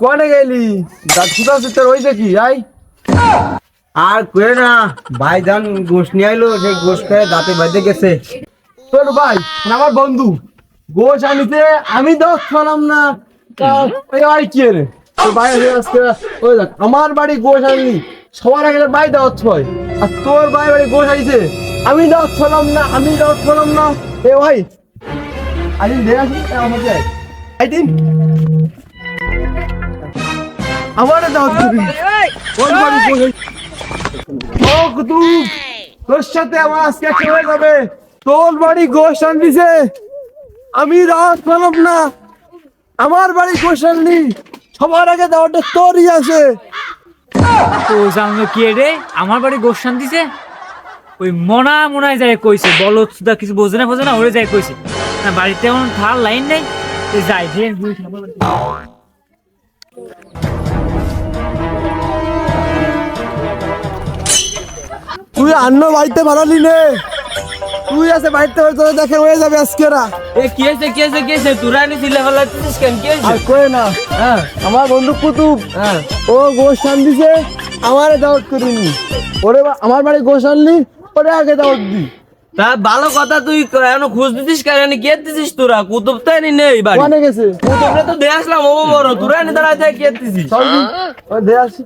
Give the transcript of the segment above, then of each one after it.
কোনে গেলি? আই আর কয়ে না ভাইজান গোশ নিয়ে আইলো সেই গোশ খেয়ে দাঁতে বাজে গেছে। তোর ভাই আমার বন্ধু। গোশ আনিতে আমি দশ ছলাম না। ভাই কি রে ভাই আজকে ওই দেখ আমার বাড়ি গোশ আনি সবার আগে ভাই দেওয়া ছয় আর তোর ভাই বাড়ি গোশ আইছে। আমি দেওয়া ছলাম না আমি দেওয়া ছলাম না। এ ভাই আইদিন দে আসি আমাকে। আইদিন আমার ছবি ওর বাড়ি গোশ আইছে। ও কুতুব তোর সাথে আমার আজকে যাবে। তোর বাড়ি গোশ আনবিছে আমি রাত পেলাম না। আমার বাড়ি গোশ আনলি। সবার আগে দাওয়াটা তোরই আছে। তো জানো কি রে? আমার বাড়ি গোসান দিছে ওই মনা মনায় যায় কইছে বলো সুদা কিছু বোঝে না বোঝে না ওরে যায় কইছে। না বাড়িতে এমন থার লাইন নেই যাই তুই অন্য বাড়িতে বানালি নে। তুই আছে বাড়িতে হয়তো দেখে হয়ে যাবে আজকেরা এ কি হয়েছে কি হয়েছে কি হয়েছে? তোরা নিছিলে ফেলাচ্ছিস কেন? কি হয়েছে? আর কয়ে না হ্যাঁ। আমার বন্ধু কুতুব হ্যাঁ। ও গোশ আন দিছে আমারে দাওয়াত করিনি। ওরে আমার বাড়ি গোশ আনলি ওরে আগে দাওয়াত দি। তা ভালো কথা তুই এখনও খোঁজ দিছিস কেন? কে দিছিস তোরা? কুতুব তো এনে নেই বাড়ি। গেছে। কুতুবরে তো দিয়ে আসলাম ও বড়। তোরা এনে যায় কে দিছিস? ও দে। আসি।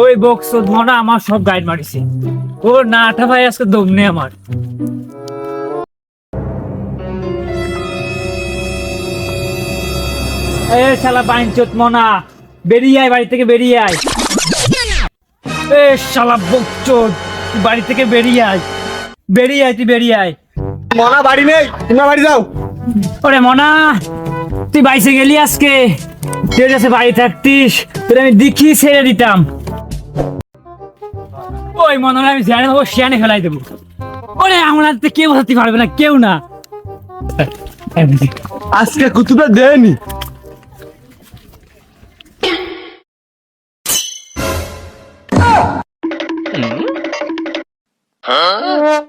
ওই বক্স মনা আমার সব গাইড মারিছে। ও না আঠা ভাই আজকে দম নেই আমার। এ শালা বাইনচোত মনা বেরিয়ে আয় বাড়ি থেকে বেরিয়ে আয়। এ শালা বকচোদ বাড়ি থেকে বেরিয়ে আয়। বেরিয়ে আয় তুই বেরিয়ে আয়। মনা বাড়ি নেই? তোমরা বাড়ি যাও। ওরে মনা তুই বাইসে গেলি আজকে। তুই কাছে বাড়ি থাকতিস। তোর আমি দেখি ছেড়ে দিতাম। ওই মনে হয় আমি জানি দেবো শিয়ানে ফেলাই দেবো। ওরে আমার হাতে কেউ হাতে পারবে না কেউ না। আজকে কুতুবে দেয়নি। Huh?